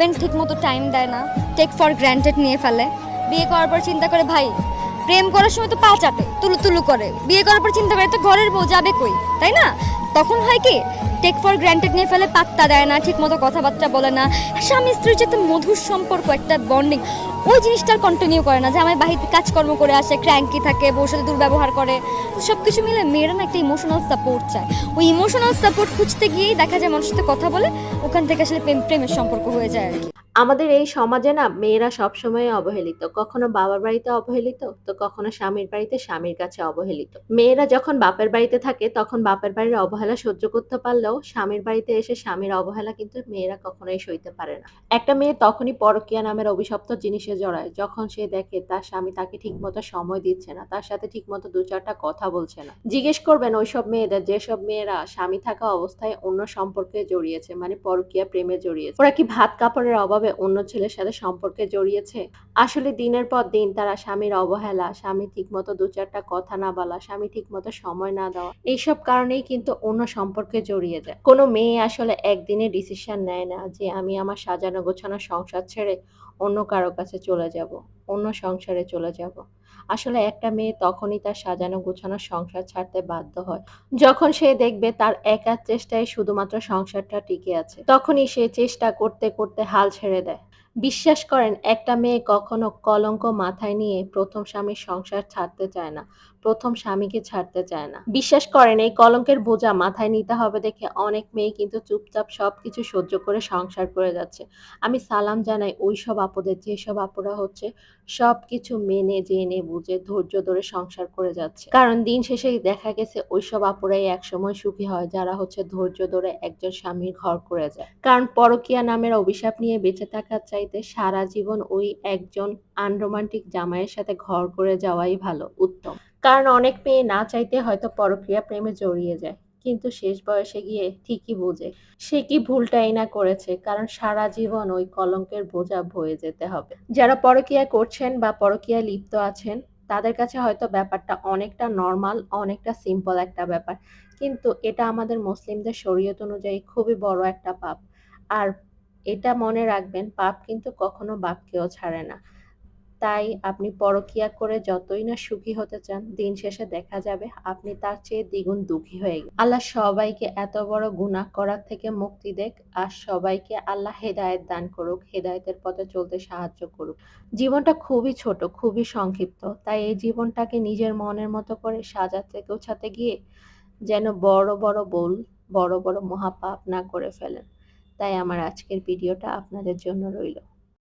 Husband ঠিক মতো time দেয় না টেক ফর গ্র্যান্টেড নিয়ে ফেলে। বিয়ে করার পর চিন্তা করে, ভাই প্রেম করার সময় তো পা চাটে তুলু তুলু করে। বিয়ে করার পর চিন্তা করে তো ঘরের বউ যাবে কই? তাই না? তখন হয় কি টেক ফর গ্র্যান্টেড নিয়ে ফেলে, পাত্তা দেয় না ঠিক মতো কথাবার্তা বলে না। স্বামী স্ত্রীর যে একটা মধুর সম্পর্ক একটা বন্ডিং ওই জিনিসটা কন্টিনিউ করে না, যে আমার বাহিরে কাজকর্ম করে আসে ক্র্যাঙ্কি থাকে, বউর সাথে দুর্ব্যবহার করে। সব কিছু মিলে মেয়েরা না একটা ইমোশনাল সাপোর্ট চায়। ওই ইমোশনাল সাপোর্ট খুঁজতে গিয়েই দেখা যায় মানুষের সাথে কথা বলে, ওখান থেকে আসলে প্রেম প্রেমের সম্পর্ক হয়ে যায় আর কি। আমাদের এই সমাজে না মেয়েরা সবসময় অবহেলিত। কখনো বাবার বাড়িতে অবহেলিত, তো কখনো স্বামীর বাড়িতে স্বামীর কাছে অবহেলিত। মেয়েরা যখন বাপের বাড়িতে থাকে, তখন বাপের বাড়ির অবহেলা সহ্য করতে পারলেও স্বামীর বাড়িতে এসে স্বামীর অবহেলা কিন্তু মেয়েরা কখনোই সইতে পারে না। একটা মেয়ে তখনই পরকীয়া নামের অভিশপ্ত জিনিসে জড়ায়, যখন সে দেখে তার স্বামী তাকে ঠিকমতো সময় দিচ্ছে না, তার সাথে ঠিকমতো দু চারটা কথা বলছে না। জিজ্ঞেস করবেন ওইসব মেয়েদের, যেসব মেয়েরা স্বামী থাকা অবস্থায় অন্য সম্পর্কে জড়িয়েছে মানে পরকীয়া প্রেমে জড়িয়েছে, ওরা কি ভাত কাপড়ের অভাবে অন্য ছেলের সাথে সম্পর্কে জড়িয়েছে? আসলে দিনের পর দিন তারা স্বামীর অবহেলা, স্বামী ঠিকমতো দু চারটা কথা না বলা, স্বামী ঠিকমতো সময় না দেওয়া, এইসব কারণেই কিন্তু অন্য সম্পর্কে জড়িয়ে যায়। কোনো মেয়ে আসলে একদিনে ডিসিশন নেয় না যে আমি আমার সাজানো গোছানো সংসার ছেড়ে অন্য কারও কাছে চলে যাব। অন্য সংসারে চলে যাব। আসলে একটা মেয়ে তখনই তার সাজানো গোছানো সংসার ছাড়তে বাধ্য হয়। যখন সে দেখবে তার একার চেষ্টায় শুধুমাত্র সংসারটা টিকে আছে, তখনই সে চেষ্টা করতে করতে হাল ছেড়ে দেয়। বিশ্বাস করেন, একটা মেয়ে কখনো কলঙ্ক মাথায় নিয়ে প্রথম স্বামীর সংসার ছাড়তে চায় না, প্রথম স্বামীকে ছাড়তে চায় না। বিশ্বাস করেন, এই কলঙ্কের বোঝা মাথায় নিতে হবে দেখে অনেক মেয়ে কিন্তু চুপচাপ সবকিছু সহ্য করে সংসার করে যাচ্ছে। আমি সালাম জানাই ওই সব আপদের, যেসব আপুরা হচ্ছে সবকিছু মেনে, জেনে, বুঝে, ধৈর্য ধরে সংসার করে যাচ্ছে। কারণ দিন শেষে দেখা গেছে ওইসব আপুরাই একসময় সুখী হয়, যারা হচ্ছে ধৈর্য ধরে একজন স্বামীর ঘর করে যায়। কারণ পরকীয়া নামের অভিশাপ নিয়ে বেঁচে থাকার চাইতে সারা জীবন ওই একজন আনরোমান্টিক জামাইয়ের সাথে ঘর করে যাওয়াই ভালো, উত্তম। কারণ অনেক মেয়ে না চাইতে হয়তো পরক্রিয়া প্রেমে জড়িয়ে যায়, কিন্তু শেষ বয়সে গিয়ে ঠিকই বোঝে। সে কি ভুলটাই না করেছে, কারণ সারা জীবন ওই কলঙ্কের বোঝা বয়ে যেতে হবে। যারা পরকীয়া করছেন বা পরকীয়া লিপ্ত আছেন, তাদের কাছে হয়তো ব্যাপারটা অনেকটা নর্মাল, অনেকটা সিম্পল একটা ব্যাপার। কিন্তু এটা আমাদের মুসলিমদের শরীয়ত অনুযায়ী খুবই বড় একটা পাপ। আর এটা মনে রাখবেন, পাপ কিন্তু কখনো বাপকেও ছাড়ে না। তাই আপনি পরকিয়া করে যতই না সুখী হতে চান, দিন শেষে দেখা যাবে আপনি তার চেয়ে দ্বিগুণ দুঃখী হয়ে গেলেন। আল্লাহ সবাইকে এত বড় গুনাহ করার থেকে মুক্তি দেখ আর সবাইকে আল্লাহ হেদায়েত দান করুক, হেদায়েতের পথে চলতে সাহায্য করুক। জীবনটা খুবই ছোট, খুবই সংক্ষিপ্ত, তাই এই জীবনটাকে নিজের মনের মতো করে সাজাতে, গোছাতে গিয়ে যেন বড় বড় বল বড় বড় মহাপাপ না করে ফেলেন। তাই আমার আজকের ভিডিওটা আপনাদের জন্য রইল।